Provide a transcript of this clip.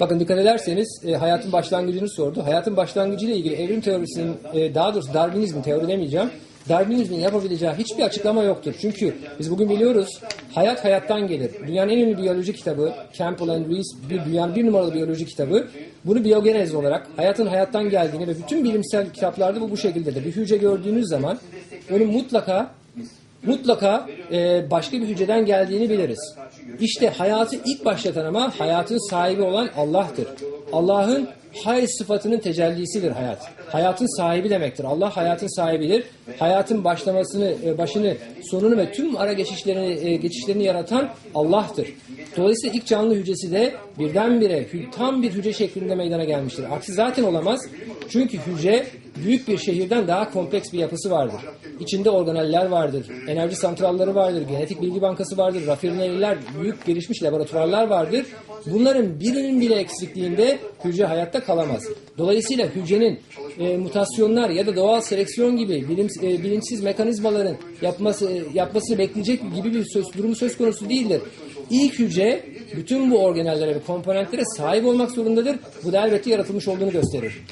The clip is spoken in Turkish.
Bakın dikkat ederseniz e, hayatın başlangıcını sordu. Hayatın başlangıcı ile ilgili evrim teorisinin e, daha doğrusu Darwinizmin teori demeyeceğim. Darwinizmin yapabileceği hiçbir açıklama yoktur. Çünkü biz bugün biliyoruz hayat hayattan gelir. Dünyanın en ünlü biyoloji kitabı Campbell and Rees bir dünyanın bir numaralı biyoloji kitabı. Bunu biyogenez olarak hayatın hayattan geldiğini ve bütün bilimsel kitaplarda bu bu şekildedir. Bir hücre gördüğünüz zaman onun mutlaka mutlaka e, başka bir hücreden geldiğini biliriz. İşte hayatı ilk başlatan ama hayatın sahibi olan Allah'tır. Allah'ın hay sıfatının tecellisidir hayat. Hayatın sahibi demektir. Allah hayatın sahibidir. Hayatın başlamasını, e, başını, sonunu ve tüm ara geçişlerini, e, geçişlerini yaratan Allah'tır. Dolayısıyla ilk canlı hücresi de birdenbire tam bir hücre şeklinde meydana gelmiştir. Aksi zaten olamaz. Çünkü hücre büyük bir şehirden daha kompleks bir yapısı vardır. İçinde organeller vardır, enerji santralları vardır, genetik bilgi bankası vardır, rafineriler, büyük gelişmiş laboratuvarlar vardır. Bunların birinin bile eksikliğinde hücre hayatta kalamaz. Dolayısıyla hücrenin e, mutasyonlar ya da doğal seleksiyon gibi bilim, e, bilinçsiz mekanizmaların yapması e, yapmasını bekleyecek gibi bir söz, durumu söz konusu değildir. İlk hücre bütün bu organellere ve komponentlere sahip olmak zorundadır. Bu da elbette yaratılmış olduğunu gösterir.